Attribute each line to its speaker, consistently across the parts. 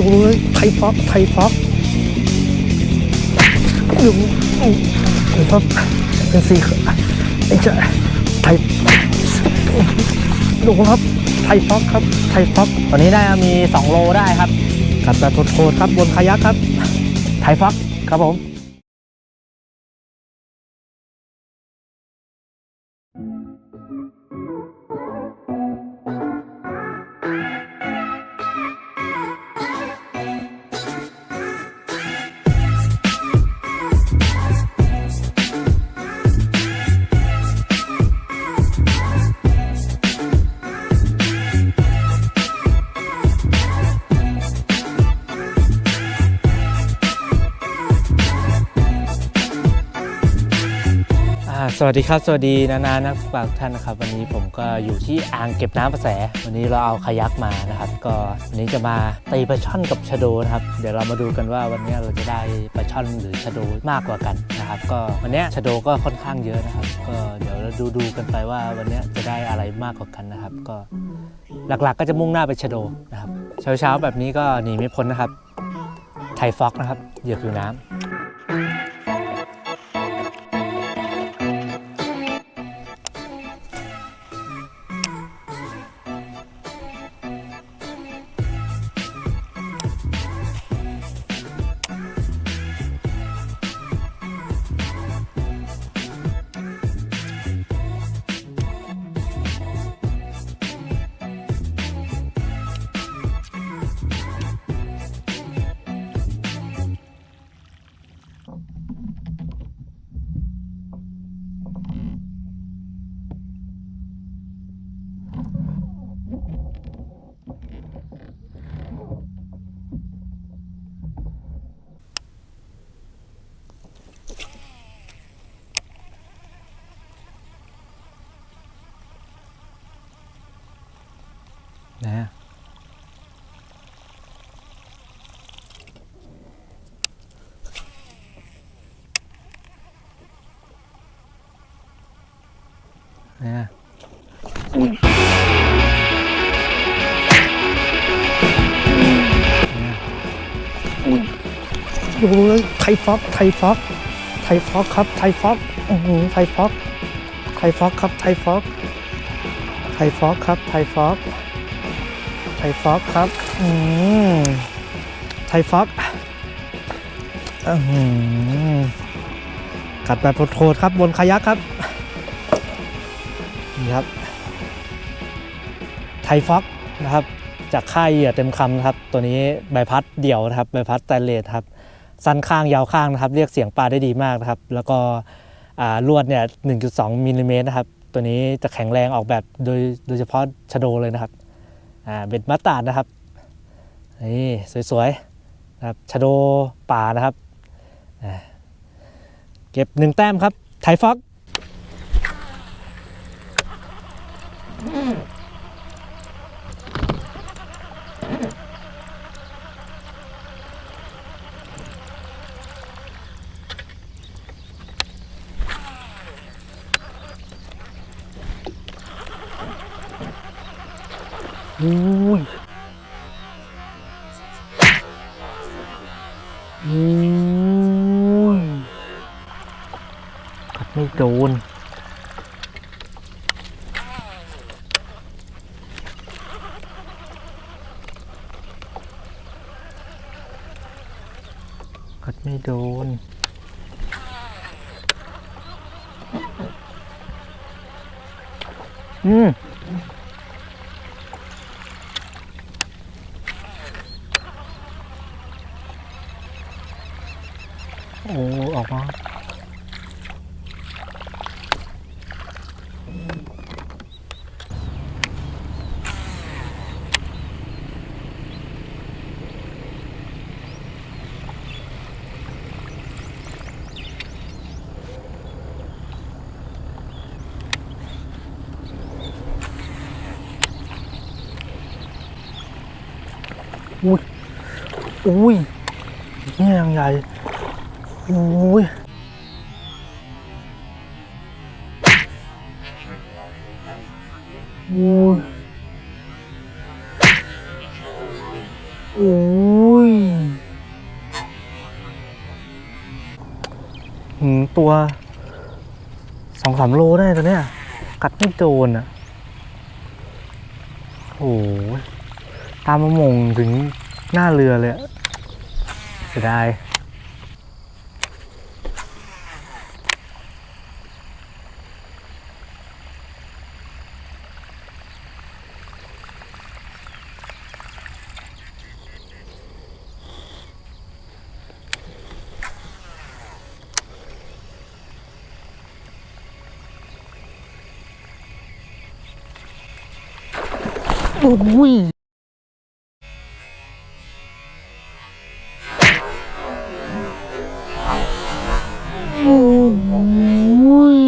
Speaker 1: ดูเลยไทยฟ็อกไทยฟ็อกดูไทยฟ็อกเป็นสีไอ้เจ้าไทยดูครับไทยฟ็อกครับไทยฟ็อก
Speaker 2: ตอนนี้ได้มี 2 โลได้ครับ
Speaker 1: กัดแบบโคตรๆครับบนคายักครับ
Speaker 2: ไทยฟ็อกครับผม สวัสดีครับ สวัสดีนานานักปาชญ์ท่านนะครับ วันนี้ผมก็อยู่ที่อ่างเก็บน้ำประแส วันนี้เราเอาคายักมานะครับ ก็วันนี้จะมาตีปลาช่อนกับชะโดนะครับ เดี๋ยวเรามาดูกันว่าวันนี้เราจะได้ปลาช่อนหรือชะโดมากกว่ากันนะครับ ก็วันนี้ชะโดก็ค่อนข้างเยอะนะครับ ก็เดี๋ยวเราดูดูกันไปว่าวันนี้จะได้อะไรมากกว่ากันนะครับ ก็หลักๆก็จะมุ่งหน้าไปชะโดนะครับ เช้าๆแบบนี้ก็หนีไม่พ้นนะครับ ไทยฟ็อกนะครับเหยียบผิวน้ำ นะฮะ
Speaker 1: ดูเลยไทยฟ็อกไทยฟ็อกไทยฟ็อกครับไทยฟ็อกอื้อหือไทยฟ็อกไทยฟ็อกครับไทยฟ็อกไทยฟ็อกครับไทยฟ็อกไทยฟ็อกครับอืมไทยฟ็อกอื้อหือกัดแบบโหดๆครับบนคายักครับ นี่ครับไทฟ็อกนะครับจากค่ายเหยื่อเต็มคำนะครับ ตัวนี้ใบพัดเดี่ยวนะครับใบพัดไตรเลสครับสั้นข้างยาวข้างนะครับ เรียกเสียงปลาได้ดีมากนะครับ แล้วก็ลวดเนี่ย 1.2มิลลิเมตรนะครับ ตัวนี้จะแข็งแรงออกแบบโดยโดยเฉพาะชะโดเลยนะครับเบ็ดมัตตาดนะครับนี่สวยๆนะครับชะโดป่านะครับเก็บหนึ่งแต้มครับไทฟ็อก อุ้ยอุ้ยกัดไม่โดนกัดไม่โดนอืม โอ้ออกมาอุ้ย อุ้ยนี่ยังใหญ่ โอ้ยโอ้ยโอ้ยหืมตัวสองสามโลได้ตัวเนี้ยกัดไม่โดนอะโอ้ยตามมามงถึงหน้าเรือเลยเสียดาย โอ้ยโอ้ย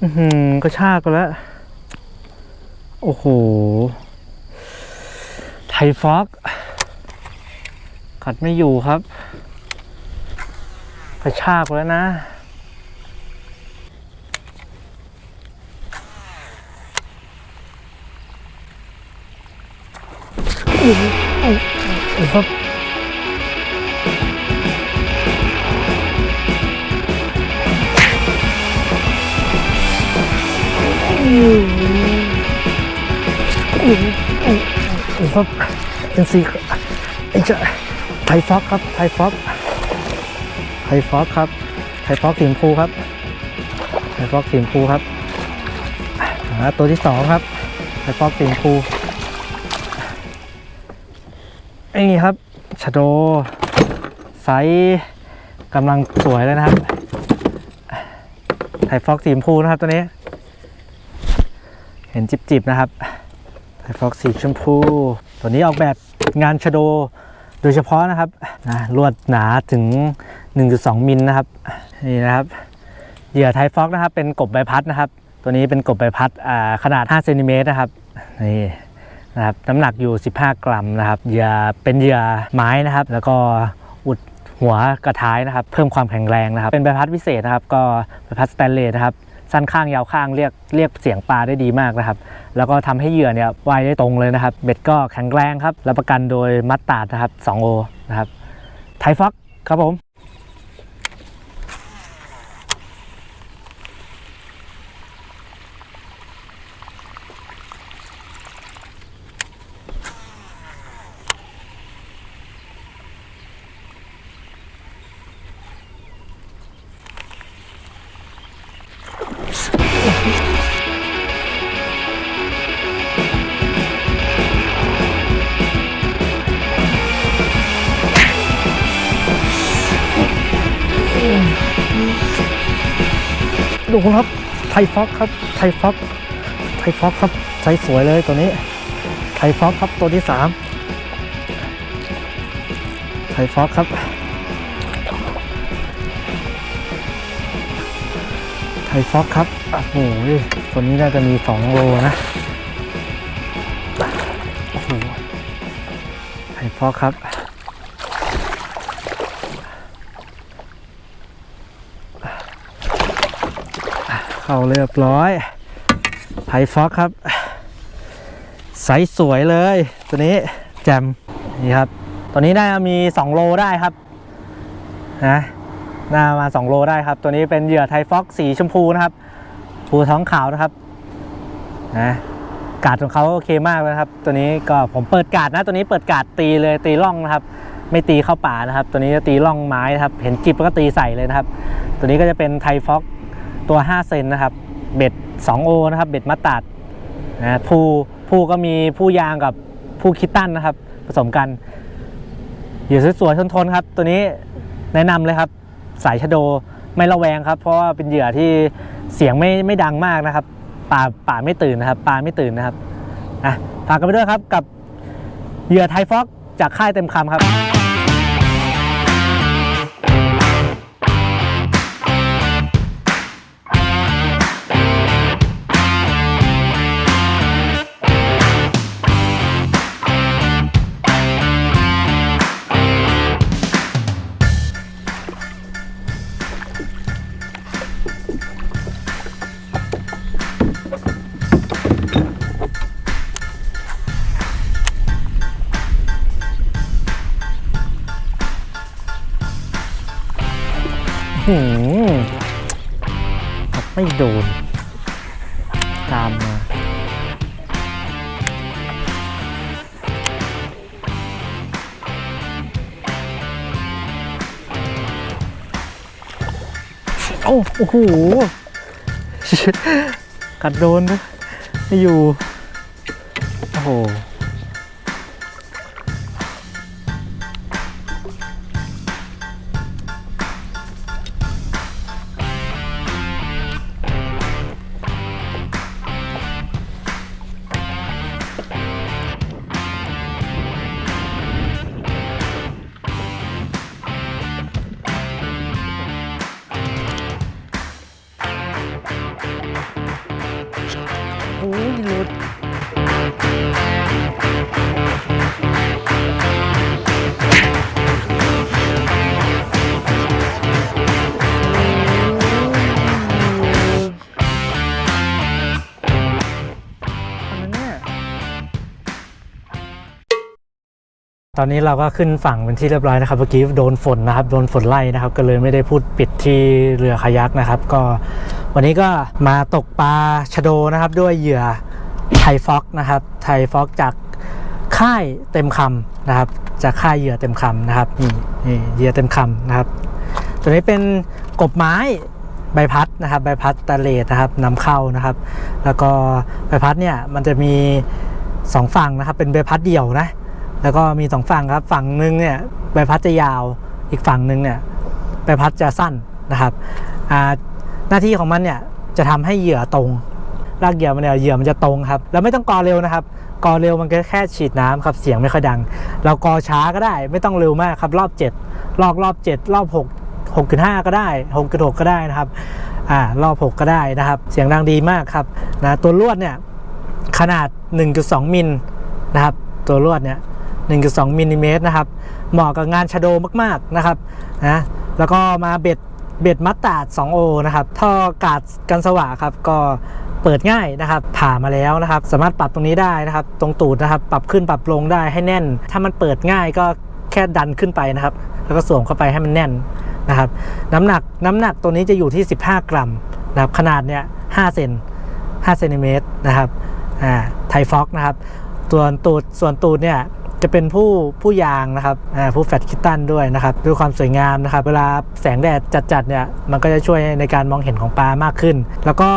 Speaker 1: อื้อหือกระชากกันแล้ว โอ้โห ไทฟอกกัดไม่อยู่ครับ กระชากแล้วนะ ครับครับเป็นสีไอ้เจ้าไทยฟอกครับ ไทยฟอกไทยฟอกครับ ไทยฟอกสีชมพูครับ ไทยฟอกสีชมพูครับอ่าตัวที่สองครับ ไทยฟอกสีชมพูไอ้ นี่ครับชะโดไซส์กำลังสวยเลยนะครับไทฟอกสีชมพูนะครับตัวนี้ เห็นจิบๆนะครับไทฟอกสีชมพู ตัวนี้ออกแบบงานชะโดโดยเฉพาะนะครับนะลวดหนาถึง 1.2 มิลนะครับนี่นะครับเหยื่อไทฟอกนะครับเป็นกบใบพัดนะครับ ตัวนี้เป็นกบใบพัดขนาด5เซนติเมตรนะครับนี่ นะครับน้ำหนักอยู่ 15 กรัมนะครับเหยื่อเป็นเหยื่อไม้นะครับ แล้วก็อุดหัวกระท้ายนะครับ เพิ่มความแข็งแรงนะครับ เป็นใบพัดพิเศษนะครับ ก็ใบพัดสแตนเลสนะครับสั้นข้างยาวข้างเรียกเรียกเสียงปลาได้ดีมากนะครับ แล้วก็ทำให้เหยื่อเนี่ยว่ายได้ตรงเลยนะครับ เบ็ดก็แข็งแรงครับรับประกันโดยมัดตาดนะครับ 2 โอนะครับไทฟ็อกครับผม ดูครับ ไทฟ็อกครับ ไทฟ็อกไทฟ็อกครับใสสวยเลยตัวนี้ ไทฟ็อกครับตัวที่สามไทฟ็อกครับ ไทฟ็อกครับโอ้โหตัวนี้น่าจะมีสองโลนะโอ้โหไทฟ็อกครับ เข้าเรียบร้อยไทยฟ็อกครับไซส์สวยเลยตัวนี้แจมนี่ครับตัวนี้น่าจะมี 2 โลได้ครับนะน่ามา 2 โลได้ครับ ตัวนี้เป็นเหยื่อไทยฟ็อกสีชมพูนะครับผูท้องขาวนะครับนะกาดของเขาโอเคมากเลยนะครับ ตัวนี้ก็ผมเปิดกาดนะ ตัวนี้เปิดกาดตีเลยตีล่องนะครับ ไม่ตีเข้าป่านะครับ ตัวนี้จะตีล่องไม้นะครับ เห็นจิบแล้วก็ตีใส่เลยนะครับ ตัวนี้ก็จะเป็นไทยฟ็อก ตัว 5 เซนนะครับ เบ็ด 2 โอนะครับ เบ็ดมัดตัดนะผู้ผู้ก็มีผู้ยางกับผู้คิดตั้นนะครับ ผสมกันเหยื่อสวยๆทนๆครับ ตัวนี้แนะนำเลยครับ สายชะโดไม่ระแวงครับ เพราะว่าเป็นเหยื่อที่เสียงไม่ไม่ดังมากนะครับป่าป่าไม่ตื่นนะครับปลาไม่ตื่นนะครับอะฝากกันไปด้วยครับกับเหยื่อไทฟ็อกจากค่ายเต็มคำครับ โดน ตามมาโอ้โอ้โหกัดโดนนะไม่อยู่ โอ้โห ตอนนี้เราก็ขึ้นฝั่งเป็นที่เรียบร้อยนะครับเมื่อกี้โดนฝนนะครับโดนฝนไล่นะครับ ก็เลยไม่ได้พูดปิดที่เรือคายักนะครับ ก็วันนี้ก็มาตกปลาชะโดนะครับ ด้วยเหยื่อไทฟ็อกนะครับไทฟ็อกจากค่ายเต็มคำนะครับ จากค่ายเหยื่อเต็มคำนะครับนี่นี่เหยื่อเต็มคำนะครับ ตัวนี้เป็นกบไม้ใบพัดนะครับใบพัดตะเลดนะครับนำเข้านะครับ แล้วก็ใบพัดเนี่ยมันจะมีสองฝั่งนะครับเป็นใบพัดเดี่ยวนะ แล้วก็มีสองฝั่งครับฝั่งหนึ่งเนี่ยใบพัดจะยาวอีกฝั่งหนึ่งเนี่ยใบพัดจะสั้นนะครับหน้าที่ของมันเนี่ยจะทำให้เหยื่อตรงลากเหยื่อมันเนี่ยเหยื่อมันจะตรงครับแล้วไม่ต้องกอเร็วนะครับกอเร็วมันก็แค่ฉีดน้ำครับเสียงไม่ค่อยดัง เรากอช้าก็ได้ไม่ต้องเร็วมากครับรอบ 7 รอบรอบ 7 รอบ 6 6.5 ก็ได้ 6.6 ก็ได้นะครับอ่ารอบ 6 ก็ได้นะครับ เสียงดังดีมากครับนะตัวลวดเนี่ยขนาด 1.2 มิลนะครับตัวลวดเนี่ย 1.2มิลลิเมตรนะครับ เหมาะกับงานชะโดมากๆนะครับนะแล้วก็มาเบ็ดเบ็ดมัตตาด 2O นะครับ ท่อกาดกันสว่างครับ ก็เปิดง่ายนะครับ ผ่ามาแล้วนะครับ สามารถปรับตรงนี้ได้นะครับ ตรงตูดนะครับ ปรับขึ้นปรับลงได้ให้แน่น ถ้ามันเปิดง่ายก็แค่ดันขึ้นไปนะครับ แล้วก็สวมเข้าไปให้มันแน่นนะครับ น้ำหนักน้ำหนักตัวนี้จะอยู่ที่ 15 กรัมนะครับ ขนาดเนี่ย5เซน5เซนติเมตรนะครับ อ่า ไทฟ็อกนะครับส่วนตูดส่วนตูดเนี่ย จะเป็นผู้ผู้ยางนะครับผู้แฟตคิตตันด้วยนะครับด้วยความสวยงามนะครับเวลาแสงแดดจัดๆเนี่ยมันก็จะช่วยในการมองเห็นของปลามากขึ้น แล้วก็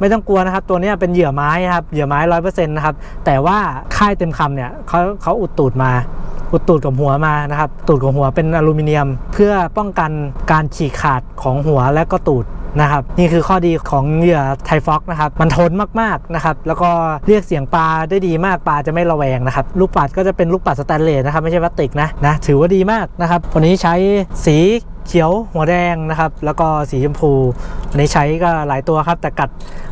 Speaker 1: ไม่ต้องกลัวนะครับ ตัวนี้เป็นเหยื่อไม้ครับเหยื่อไม้ร้อยเปอร์เซ็นต์นะครับแต่ว่าค่ายเต็มคำเนี่ยเขาเขาอุดตูดมาอุดตูดกับหัวมานะครับตูดกับหัวเป็นอลูมิเนียม เพื่อป้องกันการฉีกขาดของหัวและก็ตูด นะครับนี่คือข้อดีของเหยื่อไทฟ็อกนะครับมันทนมากๆนะครับแล้วก็เรียกเสียงปลาได้ดีมากปลาจะไม่ระแวงนะครับลูกปัดก็จะเป็นลูกปัดสแตนเลสนะครับไม่ใช่พลาสติกนะนะถือว่าดีมากนะครับวันนี้ใช้สีเขียวหัวแดงนะครับแล้วก็สีชมพูวันนี้ใช้ก็หลายตัวครับ แต่กัด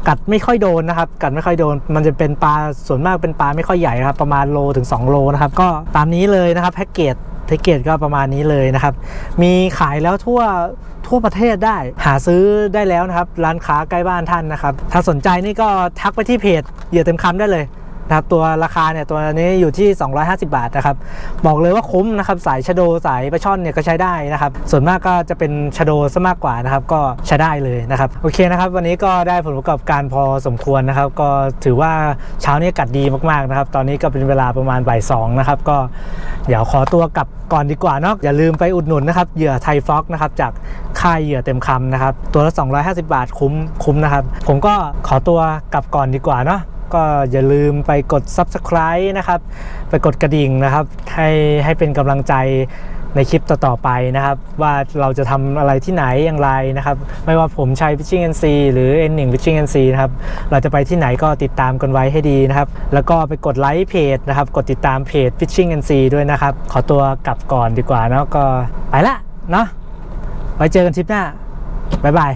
Speaker 1: กัดไม่ค่อยโดนนะครับ กัดไม่ค่อยโดน มันจะเป็นปลาส่วนมากเป็นปลาไม่ค่อยใหญ่ครับประมาณโลถึง 2 โลนะครับก็ตามนี้เลยนะครับแพ็กเกจแพ็กเกจก็ประมาณนี้เลยนะครับมีขายแล้วทั่ว ทั่วประเทศได้ หาซื้อได้แล้วนะครับ ร้านค้าใกล้บ้านท่านนะครับ ถ้าสนใจนี่ก็ทักไปที่เพจเหยื่อเต็มคำได้เลย นะครับตัวราคาเนี่ยตัวนี้อยู่ที่ 250 บาทนะครับบอกเลยว่าคุ้มนะครับสายชโดสายปลาช่อนเนี่ยก็ใช้ได้นะครับส่วนมากก็จะเป็นชโดซะมากกว่านะครับก็ใช้ได้เลยนะครับโอเคนะครับวันนี้ก็ได้ผลประกอบการพอสมควรนะครับ ก็ถือว่าเช้านี้กัดดีมากๆนะครับตอนนี้ก็เป็นเวลาประมาณบ่ายสองนะครับก็เดี๋ยวขอตัวกลับก่อนดีกว่าเนาะอย่าลืมไปอุดหนุนนะครับเหยื่อไทยฟ็อกนะครับจากค่ายเหยื่อเต็มคำนะครับตัวละ 250 บาทคุ้มคุ้มนะครับ ผมก็ขอตัวกลับก่อนดีกว่าเนาะ ก็อย่าลืมไปกด Subscribe นะครับ ไปกดกระดิ่งนะครับ ให้ให้เป็นกำลังใจในคลิปต่อ ๆ ไปนะครับ ว่าเราจะทำอะไรที่ไหนอย่างไรนะครับ ไม่ว่าผมใช้ Fishing NC หรือ N1 Fishing NC นะครับ เราจะไปที่ไหนก็ติดตามกันไว้ให้ดีนะครับ แล้วก็ไปกดไลค์เพจนะครับ กดติดตามเพจ Fishing NC ด้วยนะครับ ขอตัวกลับก่อนดีกว่าเนาะก็ไปละเนาะไว้เจอกันทริปหน้าบ๊ายบาย